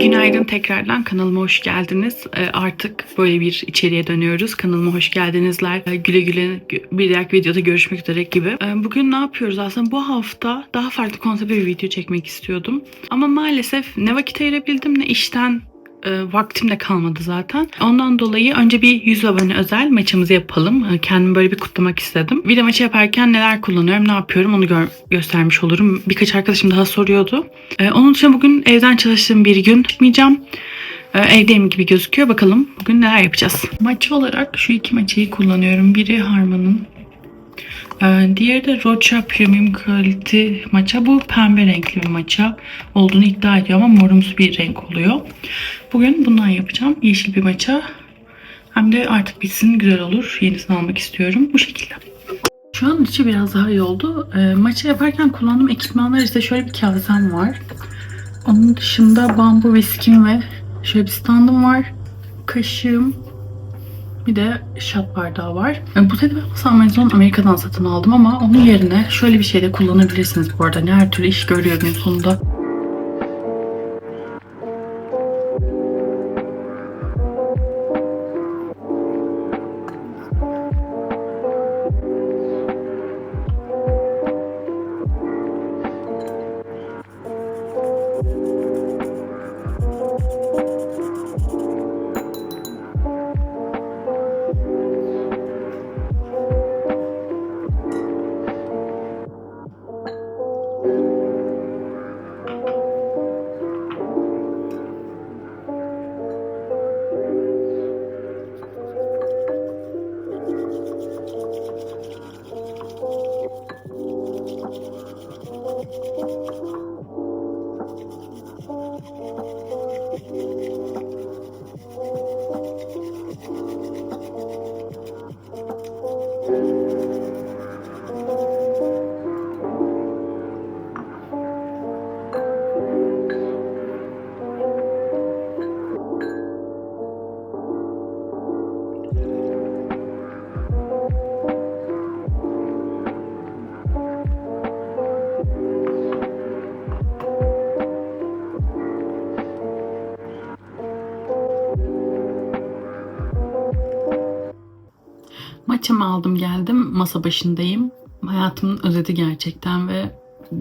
Günaydın tekrardan kanalıma hoş geldiniz. Ee, Artık böyle bir içeriye dönüyoruz. Kanalıma hoş geldinizler. Ee, Güle güle bir dahaki videoda görüşmek üzere gibi. Ee, Bugün ne yapıyoruz aslında? Bu hafta daha farklı konseptli bir video çekmek istiyordum. Ama maalesef ne vakit ayırabildim ne işten e, vaktim de kalmadı zaten. Ondan dolayı önce bir 100 abone özel maçımızı yapalım. E, Kendimi böyle bir kutlamak istedim. Video maçı yaparken neler kullanıyorum, ne yapıyorum onu gör- göstermiş olurum. Birkaç arkadaşım daha soruyordu. E, onun için bugün evden çalıştığım bir gün tutmayacağım. E, evdeyim gibi gözüküyor. Bakalım bugün neler yapacağız. Maçı olarak şu iki maçıyı kullanıyorum. Biri Harman'ın ee, Diğeri de Rocha Premium Quality maça. Bu pembe renkli bir maça olduğunu iddia ediyor ama morumsu bir renk oluyor. Bugün bundan yapacağım. Yeşil bir maça. Hem de artık bitsin güzel olur. Yenisini almak istiyorum. Bu şekilde. Şu an içi biraz daha iyi oldu. Ee, maça yaparken kullandığım ekipmanlar işte şöyle bir kasem var. Onun dışında bambu viskim ve şöyle bir standım var. Kaşığım, bir de shot bardağı var. E, Bu seti ben Amazon Amerika'dan satın aldım ama onun yerine şöyle bir şey de kullanabilirsiniz bu arada. Ne her türlü iş görüyor sonunda. Maçımı aldım geldim. Masa başındayım. Hayatımın özeti gerçekten ve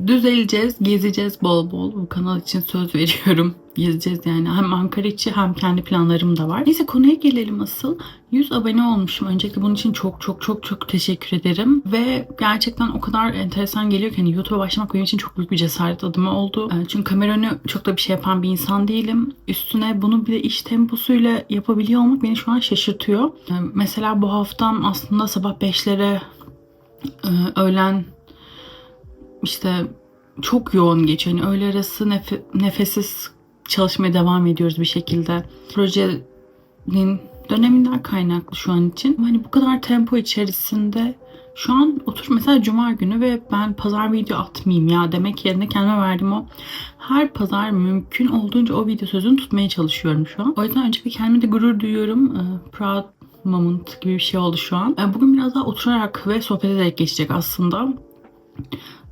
düzeleceğiz, gezeceğiz bol bol. Bu kanal için söz veriyorum. Gezeceğiz yani. Hem Ankara içi hem kendi planlarım da var. Neyse konuya gelelim asıl. 100 abone olmuşum. Öncelikle bunun için çok çok çok çok teşekkür ederim. Ve gerçekten o kadar enteresan geliyor ki hani YouTube'a başlamak benim için çok büyük bir cesaret adımı oldu. Ee, Çünkü kamera önü çok da bir şey yapan bir insan değilim. Üstüne bunu bir de iş temposuyla yapabiliyor olmak beni şu an şaşırtıyor. Ee, Mesela bu haftam aslında sabah 5'lere e, öğlen işte çok yoğun geçiyor. Hani öğle arası nefe- nefessiz çalışmaya devam ediyoruz bir şekilde. Projenin döneminden kaynaklı şu an için. Hani bu kadar tempo içerisinde şu an otur mesela cuma günü ve ben pazar video atmayayım ya demek yerine kendime verdiğim o her pazar mümkün olduğunca o video sözünü tutmaya çalışıyorum şu an. O yüzden öncelikle kendime de gurur duyuyorum. Ee, Proud moment gibi bir şey oldu şu an. Ee, Bugün biraz daha oturarak ve sohbet ederek geçecek aslında.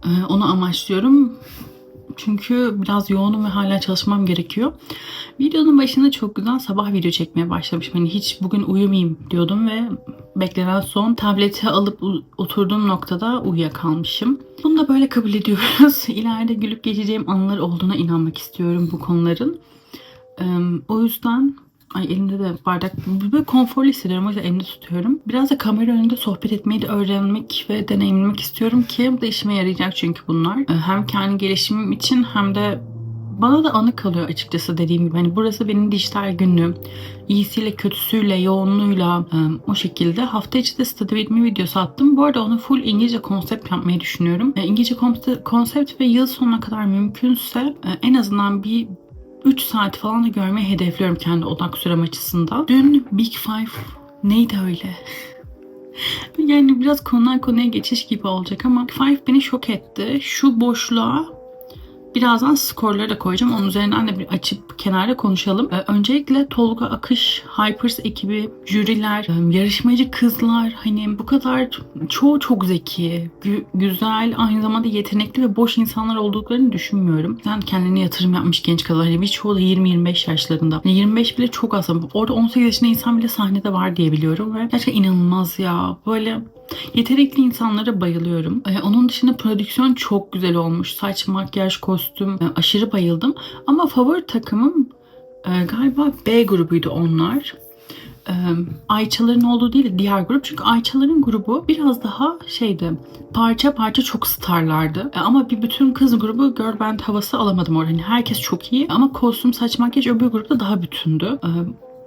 Ee, Onu amaçlıyorum. Çünkü biraz yoğunum ve hala çalışmam gerekiyor. Videonun başında çok güzel sabah video çekmeye başlamışım. Hani hiç bugün uyumayayım diyordum ve beklenen son tableti alıp oturduğum noktada uyuyakalmışım. Bunu da böyle kabul ediyoruz. İleride gülüp geçeceğim anılar olduğuna inanmak istiyorum bu konuların. Ee, o yüzden Ay elimde de bardak böyle konforlu hissediyorum o yüzden elimde tutuyorum. Biraz da kamera önünde sohbet etmeyi de öğrenmek ve deneyimlemek istiyorum ki bu da işime yarayacak çünkü bunlar. Ee, Hem kendi gelişimim için hem de bana da anı kalıyor açıkçası dediğim gibi. Hani burası benim dijital günlüğüm. İyisiyle, kötüsüyle, yoğunluğuyla e, o şekilde. Hafta içi de study with me videosu attım. Bu arada onu full İngilizce konsept yapmayı düşünüyorum. E, İngilizce konsept, ve yıl sonuna kadar mümkünse e, en azından bir 3 saat falan da görmeyi hedefliyorum kendi odak sürem açısından. Dün Big Five neydi öyle? yani biraz konudan konuya geçiş gibi olacak ama Five beni şok etti. Şu boşluğa Birazdan skorları da koyacağım. Onun üzerinden de bir açıp kenarda konuşalım. Ee, öncelikle Tolga Akış, Hypers ekibi, jüriler, e, yarışmacı kızlar hani bu kadar çoğu çok zeki, gü- güzel, aynı zamanda yetenekli ve boş insanlar olduklarını düşünmüyorum. Yani kendine yatırım yapmış genç kızlar. Hani birçoğu da 20-25 yaşlarında. Yani 25 bile çok az. Orada 18 yaşında insan bile sahnede var diye biliyorum ve gerçekten inanılmaz ya. Böyle Yetenekli insanlara bayılıyorum. Ee, onun dışında prodüksiyon çok güzel olmuş. Saç, makyaj, kostüm e, aşırı bayıldım. Ama favori takımım e, galiba B grubuydu onlar. E, Ayçaların olduğu değil diğer grup. Çünkü Ayçaların grubu biraz daha şeydi parça parça çok starlardı. E, ama bir bütün kız grubu girl band havası alamadım orada. Yani herkes çok iyi ama kostüm, saç, makyaj öbür grupta daha bütündü. E,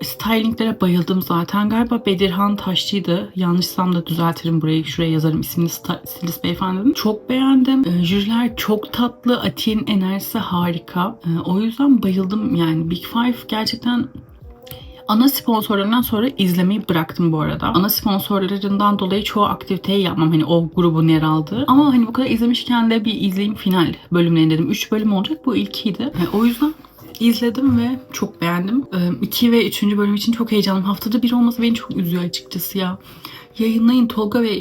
Stylinglere bayıldım zaten. Galiba Bedirhan Taşçı'ydı. Yanlışsam da düzeltirim burayı. Şuraya yazarım ismini stilist beyefendinin. Çok beğendim. Ee, jüriler çok tatlı. Atiye'nin enerjisi harika. Ee, o yüzden bayıldım yani. Big Five gerçekten Ana sponsorlarından sonra izlemeyi bıraktım bu arada. Ana sponsorlarından dolayı çoğu aktiviteyi yapmam hani o grubun yer aldığı. Ama hani bu kadar izlemişken de bir izleyeyim final bölümlerini dedim. 3 bölüm olacak bu ilkiydi. E, o yüzden izledim ve çok beğendim. 2 ve 3. bölüm için çok heyecanlıyım. Haftada bir olması beni çok üzüyor açıkçası ya. Yayınlayın Tolga ve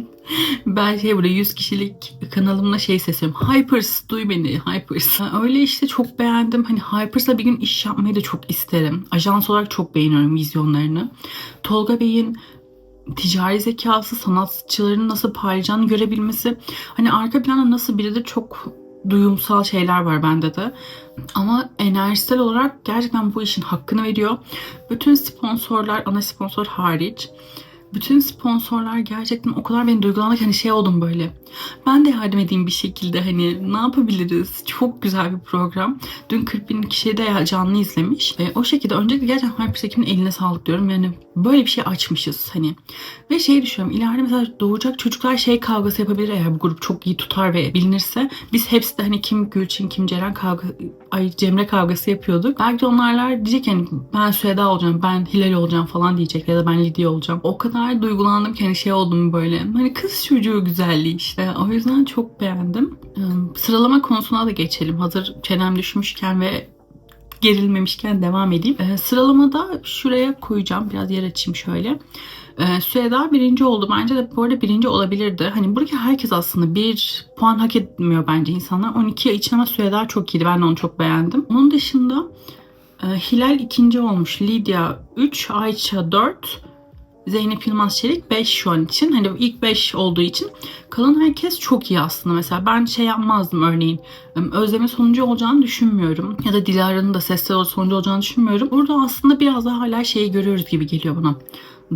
ben şey burada 100 kişilik kanalımla şey sesliyorum. Hypers duy beni Hypers. Öyle işte çok beğendim. Hani Hypers'la bir gün iş yapmayı da çok isterim. Ajans olarak çok beğeniyorum vizyonlarını. Tolga Bey'in ticari zekası, sanatçıların nasıl parlayacağını görebilmesi. Hani arka planda nasıl biri de çok duyumsal şeyler var bende de. Ama enerjisel olarak gerçekten bu işin hakkını veriyor. Bütün sponsorlar, ana sponsor hariç, bütün sponsorlar gerçekten o kadar beni duygulandı ki hani şey oldum böyle. Ben de yardım edeyim bir şekilde hani ne yapabiliriz? Çok güzel bir program. Dün 40 bin kişi de canlı izlemiş. E, o şekilde öncelikle gerçekten Hypers ekibinin eline sağlık diyorum. Yani böyle bir şey açmışız hani. Ve şey düşünüyorum ileride mesela doğacak çocuklar şey kavgası yapabilir eğer bu grup çok iyi tutar ve bilinirse. Biz hepsi de hani kim Gülçin kim Ceren kavga ay Cemre kavgası yapıyorduk. Belki onlarlar diyecek hani ben Süheda olacağım, ben Hilal olacağım falan diyecek ya da ben Lidya olacağım. O kadar duygulandım ki hani şey oldum böyle. Hani kız çocuğu güzelliği işte. O yüzden çok beğendim. Sıralama konusuna da geçelim. Hazır çenem düşmüşken ve gerilmemişken devam edeyim. Ee, sıralamada şuraya koyacağım. Biraz yer açayım şöyle. Ee, Süheda birinci oldu. Bence de bu arada birinci olabilirdi. Hani buradaki herkes aslında bir puan hak etmiyor bence insanlar. 12 için ama Süheda çok iyiydi. Ben de onu çok beğendim. Onun dışında e, Hilal ikinci olmuş. Lidya 3, Ayça 4, Zeynep Yılmaz Çelik 5 şu an için. Hani ilk 5 olduğu için kalan herkes çok iyi aslında. Mesela ben şey yapmazdım örneğin. Özlem'in sonuncu olacağını düşünmüyorum. Ya da Dilara'nın da sesler sonuncu olacağını düşünmüyorum. Burada aslında biraz daha hala şeyi görüyoruz gibi geliyor bana.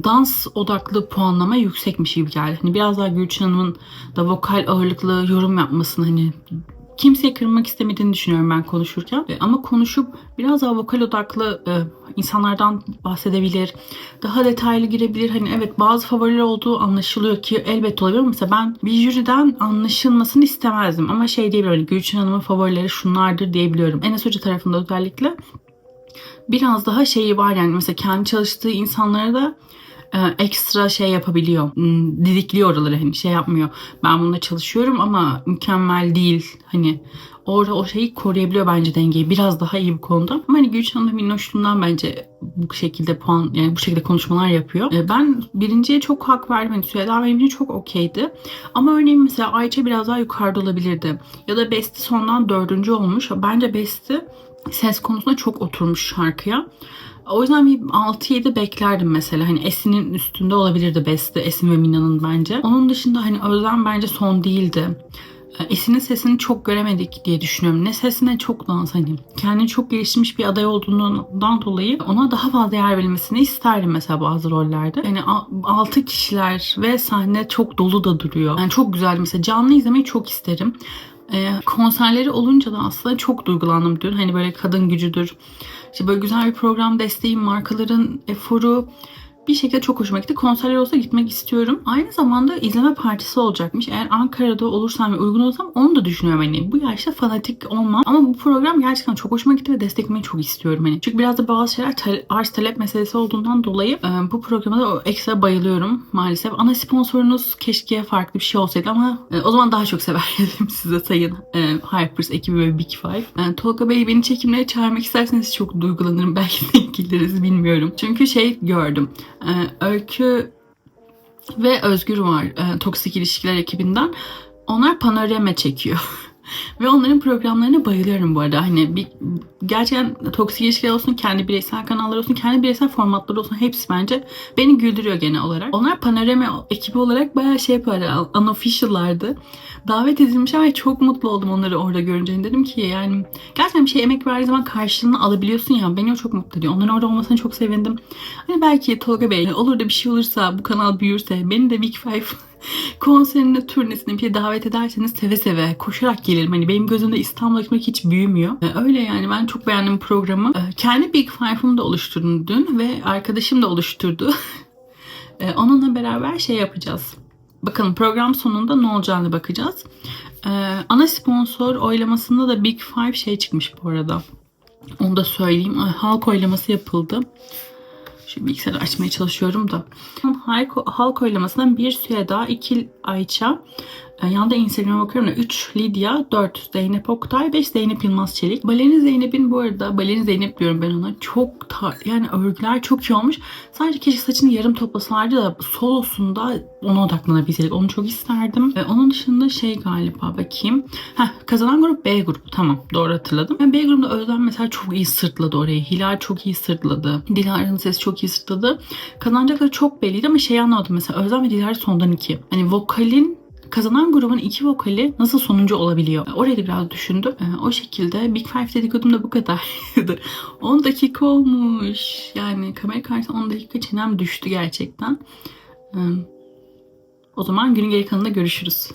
Dans odaklı puanlama yüksekmiş gibi geldi. Hani biraz daha Gülçin Hanım'ın da vokal ağırlıklı yorum yapmasını hani kimseye kırmak istemediğini düşünüyorum ben konuşurken. E, ama konuşup biraz daha vokal odaklı e, insanlardan bahsedebilir. Daha detaylı girebilir. Hani evet bazı favoriler olduğu anlaşılıyor ki elbette olabilir. Mesela ben bir jüriden anlaşılmasını istemezdim. Ama şey diyebiliyorum. Hani Gülçin Hanım'ın favorileri şunlardır diyebiliyorum. Enes Hoca tarafında özellikle biraz daha şeyi var yani mesela kendi çalıştığı insanlara da ekstra şey yapabiliyor. Hmm, didikliyor oraları hani şey yapmıyor. Ben bununla çalışıyorum ama mükemmel değil. Hani orada o şeyi koruyabiliyor bence dengeyi. Biraz daha iyi bu konuda. Ama hani Gülşen Hanım minnoşluğundan bence bu şekilde puan yani bu şekilde konuşmalar yapıyor. E, ben birinciye çok hak verdim. Hani Süheda benim çok okeydi. Ama örneğin mesela Ayça biraz daha yukarıda olabilirdi. Ya da Besti sondan dördüncü olmuş. Bence Besti ses konusunda çok oturmuş şarkıya. O yüzden bir 6-7 beklerdim mesela. Hani Esin'in üstünde olabilirdi Beste, Esin ve Mina'nın bence. Onun dışında hani Özlem bence son değildi. Ee, Esin'in sesini çok göremedik diye düşünüyorum. Ne sesine çok dans hani. Kendini çok geliştirmiş bir aday olduğundan dolayı ona daha fazla yer verilmesini isterdim mesela bazı rollerde. Yani 6 kişiler ve sahne çok dolu da duruyor. Yani çok güzel mesela canlı izlemeyi çok isterim. E, konserleri olunca da aslında çok duygulandım dün. Hani böyle kadın gücüdür. İşte böyle güzel bir program desteği, markaların eforu, bir şekilde çok hoşuma gitti. Konserler olsa gitmek istiyorum. Aynı zamanda izleme partisi olacakmış. Eğer Ankara'da olursam ve uygun olursam onu da düşünüyorum. Hani bu yaşta fanatik olmam. Ama bu program gerçekten çok hoşuma gitti ve desteklemeyi çok istiyorum. Hani. Çünkü biraz da bazı şeyler tale- arz talep meselesi olduğundan dolayı e, bu programa da ekstra bayılıyorum maalesef. Ana sponsorunuz keşke farklı bir şey olsaydı ama e, o zaman daha çok severdim size sayın e, Hypers ekibi ve Big Five. E, Tolga Bey beni çekimlere çağırmak isterseniz çok duygulanırım. Belki de geliriz bilmiyorum. Çünkü şey gördüm. E, Öykü ve Özgür var e, Toksik İlişkiler ekibinden. Onlar panorama çekiyor. Ve onların programlarına bayılıyorum bu arada. Hani bir, gerçekten toksik ilişkiler olsun, kendi bireysel kanallar olsun, kendi bireysel formatları olsun hepsi bence beni güldürüyor genel olarak. Onlar panorama ekibi olarak bayağı şey yapıyorlar, unofficial'lardı. Davet edilmişler ve çok mutlu oldum onları orada görünce. Dedim ki yani gerçekten bir şey emek verdiği zaman karşılığını alabiliyorsun ya. Beni o çok mutlu ediyor. Onların orada olmasına çok sevindim. Hani belki Tolga Bey olur da bir şey olursa, bu kanal büyürse, beni de Big Five konserine, turnesine bir davet ederseniz seve seve koşarak gelirim. Hani benim gözümde İstanbul'a gitmek hiç büyümüyor. Ee, Öyle yani ben çok beğendim programı. Ee, Kendi Big Five'ımı da oluşturdum dün ve arkadaşım da oluşturdu. Ee, Onunla beraber şey yapacağız. Bakalım program sonunda ne olacağını bakacağız. Ana sponsor oylamasında da Big Five şey çıkmış bu arada. Onu da söyleyeyim. Halk oylaması yapıldı. Şu bilgisayarı açmaya çalışıyorum da. Halk, halk oylamasından bir Süheda, iki Ayça, Yanda Instagram'a bakıyorum da 3 Lidya, 4 Zeynep Oktay, 5 Zeynep Yılmaz Çelik. Balerin Zeynep'in bu arada, Balerin Zeynep diyorum ben ona. Çok tar yani örgüler çok iyi olmuş. Sadece keşke saçını yarım toplasalardı da solosunda ona odaklanabilseydik. Onu çok isterdim. Ve onun dışında şey galiba bakayım. Heh, kazanan grup B grubu. Tamam doğru hatırladım. Yani B grubunda Özlem mesela çok iyi sırtladı orayı. Hilal çok iyi sırtladı. Dilara'nın sesi çok iyi sırtladı. Kazanacakları çok belliydi ama şey anlamadım. Mesela Özlem ve Dilara sondan iki. Hani vokalin kazanan grubun iki vokali nasıl sonuncu olabiliyor? Orayı biraz düşündüm. Ee, o şekilde Big Five dedikodum da bu kadardı. 10 dakika olmuş. Yani kamera karşısında 10 dakika çenem düştü gerçekten. Ee, o zaman günün geri kalanında görüşürüz.